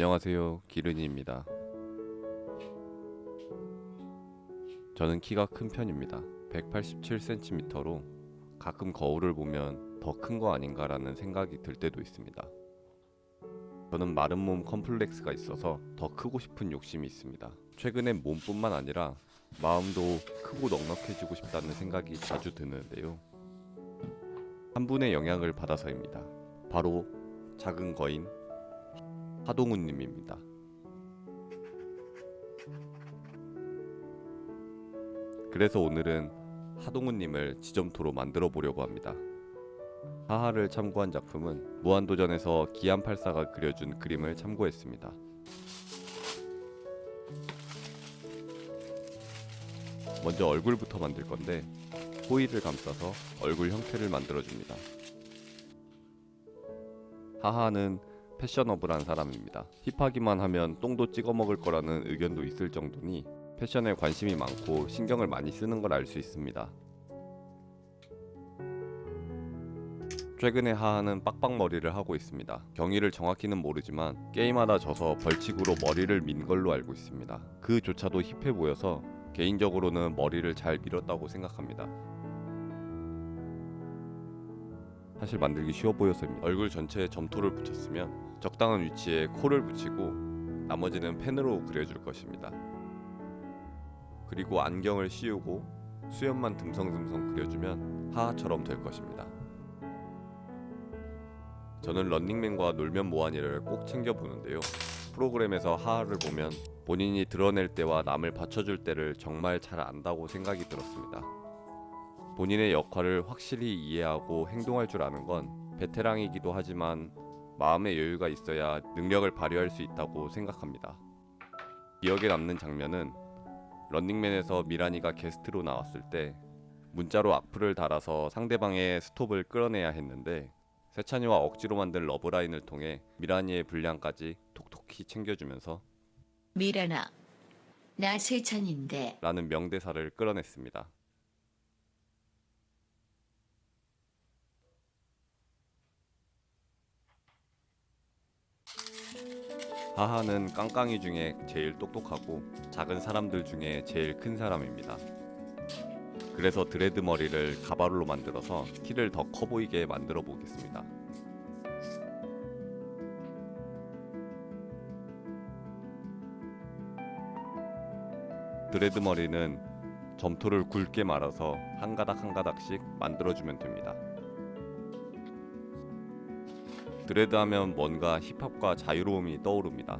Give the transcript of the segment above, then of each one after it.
안녕하세요. 기른이입니다. 저는 키가 큰 편입니다. 187cm로 가끔 거울을 보면 더 큰 거 아닌가라는 생각이 들 때도 있습니다. 저는 마른 몸 컴플렉스가 있어서 더 크고 싶은 욕심이 있습니다. 최근엔 몸뿐만 아니라 마음도 크고 넉넉해지고 싶다는 생각이 자주 드는데요. 한 분의 영향을 받아서입니다. 바로 작은 거인 하동훈님입니다. 그래서 오늘은 하동훈님을 지점토로 만들어 보려고 합니다. 하하를 참고한 작품은 무한도전에서 기안84가 그려준 그림을 참고했습니다. 먼저 얼굴부터 만들 건데 호일을 감싸서 얼굴 형태를 만들어 줍니다. 하하는 패셔너블한 사람입니다. 힙하기만 하면 똥도 찍어 먹을 거라는 의견도 있을 정도니 패션에 관심이 많고 신경을 많이 쓰는 걸 알 수 있습니다. 최근에 하하는 빡빡머리를 하고 있습니다. 경위를 정확히는 모르지만 게임하다 져서 벌칙으로 머리를 민 걸로 알고 있습니다. 그조차도 힙해 보여서 개인적으로는 머리를 잘 밀었다고 생각합니다. 사실 만들기 쉬워 보여서입니다. 얼굴 전체에 점토를 붙였으면 적당한 위치에 코를 붙이고 나머지는 펜으로 그려줄 것입니다. 그리고 안경을 씌우고 수염만 듬성듬성 그려주면 하하처럼 될 것입니다. 저는 런닝맨과 놀면 뭐하니를 꼭 챙겨 보는데요. 프로그램에서 하하를 보면 본인이 드러낼 때와 남을 받쳐줄 때를 정말 잘 안다고 생각이 들었습니다. 본인의 역할을 확실히 이해하고 행동할 줄 아는 건 베테랑이기도 하지만 마음의 여유가 있어야 능력을 발휘할 수 있다고 생각합니다. 기억에 남는 장면은 런닝맨에서 미란이가 게스트로 나왔을 때 문자로 악플을 달아서 상대방의 스톱을 끌어내야 했는데 세찬이와 억지로 만든 러브라인을 통해 미란이의 분량까지 톡톡히 챙겨주면서 미란아, 나 세찬인데 라는 명대사를 끌어냈습니다. 하하는 깡깡이 중에 제일 똑똑하고 작은 사람들 중에 제일 큰 사람입니다. 그래서 드레드 머리를 가바로로 만들어서 키를 더 커 보이게 만들어 보겠습니다. 드레드 머리는 점토를 굵게 말아서 한 가닥 한 가닥씩 만들어주면 됩니다. 드레드 하면 뭔가 힙합과 자유로움이 떠오릅니다.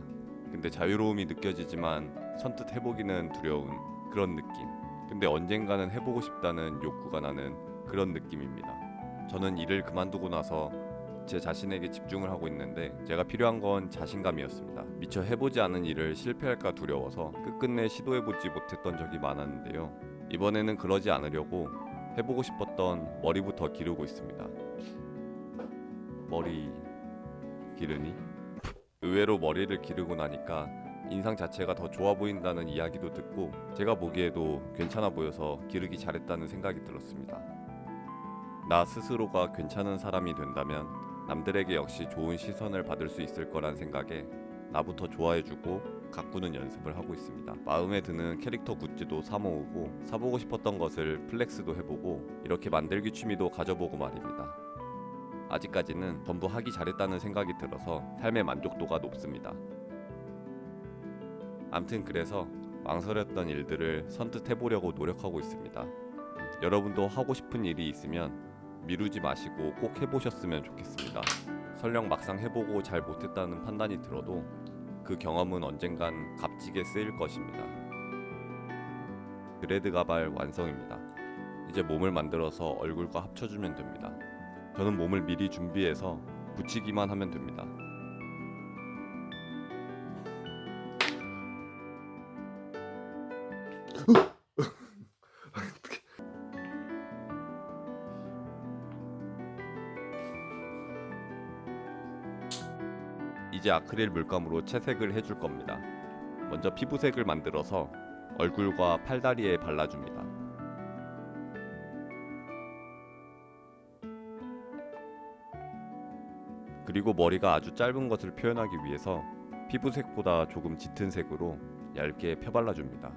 근데 자유로움이 느껴지지만 선뜻 해보기는 두려운 그런 느낌. 근데 언젠가는 해보고 싶다는 욕구가 나는 그런 느낌입니다. 저는 일을 그만두고 나서 제 자신에게 집중을 하고 있는데 제가 필요한 건 자신감이었습니다. 미처 해보지 않은 일을 실패할까 두려워서 끝끝내 시도해보지 못했던 적이 많았는데요. 이번에는 그러지 않으려고 해보고 싶었던 머리부터 기르고 있습니다. 머리 기르니? 의외로 머리를 기르고 나니까 인상 자체가 더 좋아 보인다는 이야기도 듣고 제가 보기에도 괜찮아 보여서 기르기 잘했다는 생각이 들었습니다. 나 스스로가 괜찮은 사람이 된다면 남들에게 역시 좋은 시선을 받을 수 있을 거란 생각에 나부터 좋아해주고 가꾸는 연습을 하고 있습니다. 마음에 드는 캐릭터 굿즈도 사 모으고 사보고 싶었던 것을 플렉스도 해보고 이렇게 만들기 취미도 가져보고 말입니다. 아직까지는 전부 하기 잘했다는 생각이 들어서 삶의 만족도가 높습니다. 암튼 그래서 망설였던 일들을 선뜻 해보려고 노력하고 있습니다. 여러분도 하고 싶은 일이 있으면 미루지 마시고 꼭 해보셨으면 좋겠습니다. 설령 막상 해보고 잘 못했다는 판단이 들어도 그 경험은 언젠간 값지게 쓰일 것입니다. 드레드 가발 완성입니다. 이제 몸을 만들어서 얼굴과 합쳐주면 됩니다. 저는 몸을 미리 준비해서 붙이기만 하면 됩니다. 이제 아크릴 물감으로 채색을 해줄 겁니다. 먼저 피부색을 만들어서 얼굴과 팔다리에 발라줍니다. 그리고 머리가 아주 짧은 것을 표현하기 위해서 피부색보다 조금 짙은 색으로 얇게 펴발라줍니다.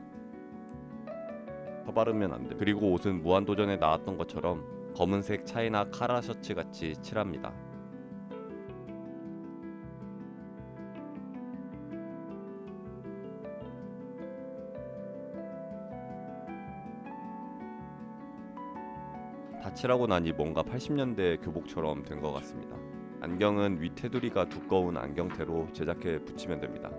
펴바르면 안 돼. 그리고 옷은 무한도전에 나왔던 것처럼 검은색 차이나 카라 셔츠 같이 칠합니다. 다 칠하고 나니 뭔가 80년대 교복처럼 된 것 같습니다. 안경은 위 테두리가 두꺼운 안경테로 제작해 붙이면 됩니다.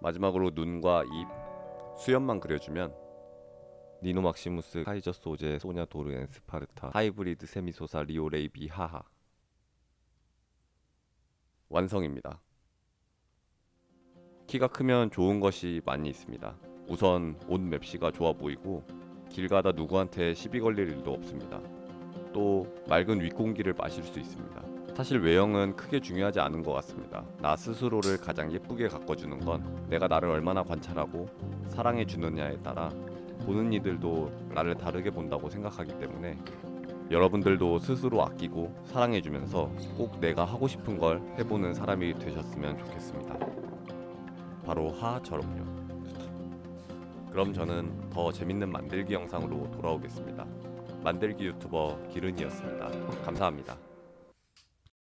마지막으로 눈과 입, 수염만 그려주면 니노 막시무스 카이저 소제 소냐 도르 엔 스파르타 하이브리드 세미소사 리오 레이비 하하 완성입니다. 키가 크면 좋은 것이 많이 있습니다. 우선 옷 맵시가 좋아 보이고 길 가다 누구한테 시비 걸릴 일도 없습니다. 또 맑은 윗공기를 마실 수 있습니다. 사실 외형은 크게 중요하지 않은 것 같습니다. 나 스스로를 가장 예쁘게 가꿔주는 건 내가 나를 얼마나 관찰하고 사랑해 주느냐에 따라 보는 이들도 나를 다르게 본다고 생각하기 때문에 여러분들도 스스로 아끼고 사랑해주면서 꼭 내가 하고 싶은 걸 해보는 사람이 되셨으면 좋겠습니다. 바로 하하처럼요. 그럼 저는 더 재밌는 만들기 영상으로 돌아오겠습니다. 만들기 유튜버 기른이었습니다. 감사합니다.